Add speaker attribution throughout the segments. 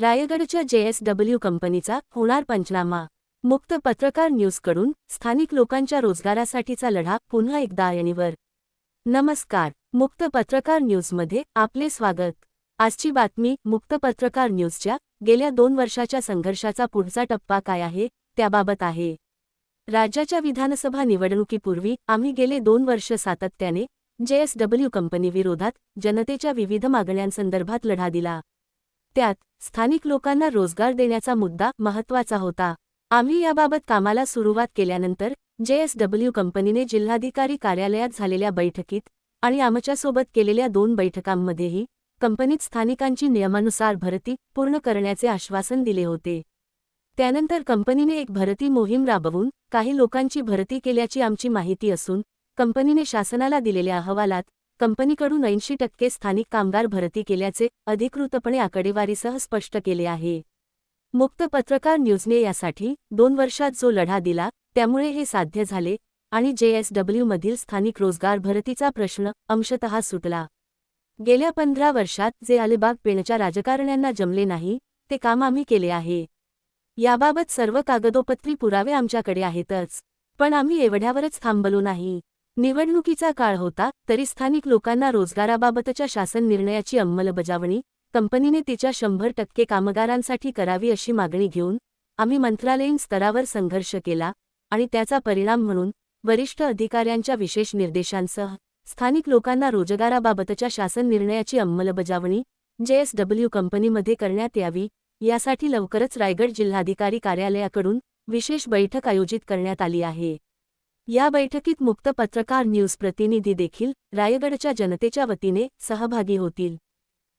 Speaker 1: रायगडच्या जेएसडब्ल्यू कंपनीचा होणार पंचनामा. मुक्त पत्रकार न्यूजकडून स्थानिक लोकांच्या रोजगारासाठीचा लढा पुन्हा एकदा ऐरणीवर नमस्कार मुक्त पत्रकार न्यूजमध्ये आपले स्वागत. आजची बातमी मुक्त पत्रकार न्यूजच्या गेल्या दोन वर्षाच्या संघर्षाचा पुढचा टप्पा काय आहे त्याबाबत आहे. राज्याच्या विधानसभा निवडणुकीपूर्वी आम्ही गेले दोन वर्ष सातत्याने जेएसडब्ल्यू कंपनीविरोधात जनतेच्या विविध मागण्यांसंदर्भात लढा दिला. त्यात स्थानिक लोकांना रोजगार देण्याचा मुद्दा महत्त्वाचा होता. आम्ही याबाबत कामाला सुरुवात केल्यानंतर जेएसडब्ल्यू कंपनीने जिल्हाधिकारी कार्यालयात झालेल्या बैठकीत आणि आमच्यासोबत केलेल्या दोन बैठकांमध्येही कंपनीत स्थानिकांची नियमानुसार भरती पूर्ण करण्याचे आश्वासन दिले होते. त्यानंतर कंपनीने एक भरती मोहीम राबवून काही लोकांची भरती केल्याची आमची माहिती असून कंपनीने शासनाला दिलेल्या अहवालात कंपनीकडून ऐंशी टक्के स्थानिक कामगार भरती केल्याचे अधिकृतपणे आकडेवारीसह स्पष्ट केले आहे. मुक्त पत्रकार न्यूजने यासाठी दोन वर्षात जो लढा दिला त्यामुळे हे साध्य झाले आणि जेएसडब्ल्यूमधील स्थानिक रोजगार भरतीचा प्रश्न अंशतः सुटला. गेल्या पंधरा वर्षात जे अलिबाग पेणच्या राजकारण्यांना जमले नाही ते काम आम्ही केले आहे. याबाबत सर्व कागदोपत्री पुरावे आमच्याकडे आहेतच पण आम्ही एवढ्यावरच थांबलो नाही. निवडणुकीचा काळ होता तरी स्थानिक लोकांना रोजगाराबाबतच्या शासन निर्णयाची अंमलबजावणी कंपनीने तिच्या शंभर टक्के कामगारांसाठी करावी अशी मागणी घेऊन आम्ही मंत्रालयीन स्तरावर संघर्ष केला आणि त्याचा परिणाम म्हणून वरिष्ठ अधिकाऱ्यांच्या विशेष निर्देशांसह स्थानिक लोकांना रोजगाराबाबतच्या शासन निर्णयाची अंमलबजावणी जेएसडब्ल्यू कंपनीमध्ये करण्यात यावी यासाठी लवकरच रायगड जिल्हाधिकारी कार्यालयाकडून विशेष बैठक आयोजित करण्यात आली आहे. या बैठकीत मुक्त पत्रकार न्यूज प्रतिनिधी देखील रायगडच्या जनतेच्या वतीने सहभागी होतील.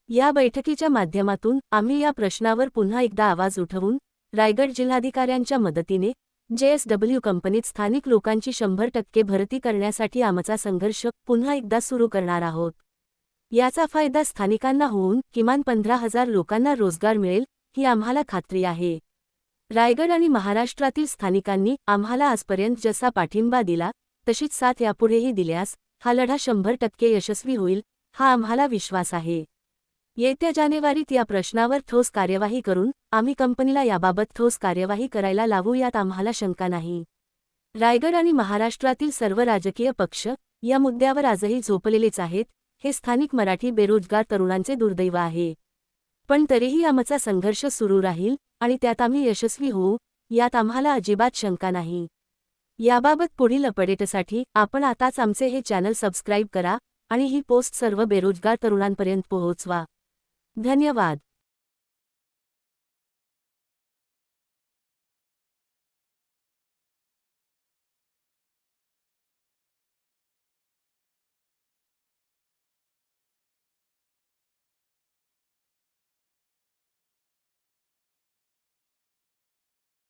Speaker 1: या बैठकीच्या माध्यमातून आम्ही या प्रश्नावर पुन्हा एकदा आवाज उठवून रायगड जिल्हाधिकाऱ्यांच्या मदतीने जेएसडब्ल्यू कंपनीत स्थानिक लोकांची शंभर टक्के भरती करण्यासाठी आमचा संघर्ष पुन्हा एकदा सुरू करणार आहोत. याचा फायदा स्थानिकांना होऊन किमान पंधरा हजार लोकांना रोजगार मिळेल ही आम्हाला खात्री आहे. रायगड आणि महाराष्ट्रातील स्थानिकांनी आम्हाला आजपर्यंत जसा पाठिंबा दिला तशीच साथ यापुढेही दिल्यास हा लढा शंभर टक्के यशस्वी होईल हा आम्हाला विश्वास आहे. येत्या जानेवारीत या प्रश्नावर ठोस कार्यवाही करून आम्ही कंपनीला याबाबत ठोस कार्यवाही करायला लावू यात आम्हाला शंका नाही. रायगड आणि महाराष्ट्रातील सर्व राजकीय पक्ष या मुद्द्यावर आजही झोपलेलेच आहेत हे स्थानिक मराठी बेरोजगार तरुणांचे दुर्दैव आहे. पण तरीही आमचा संघर्ष सुरू राहील आणि त्यात आम्ही यशस्वी होऊ यात आम्हाला अजिबात शंका नाही. याबाबत पुढील अपडेटसाठी आपण आताच आमचे हे चॅनल सबस्क्राईब करा आणि ही पोस्ट सर्व बेरोजगार तरुणांपर्यंत पोहोचवा. धन्यवाद.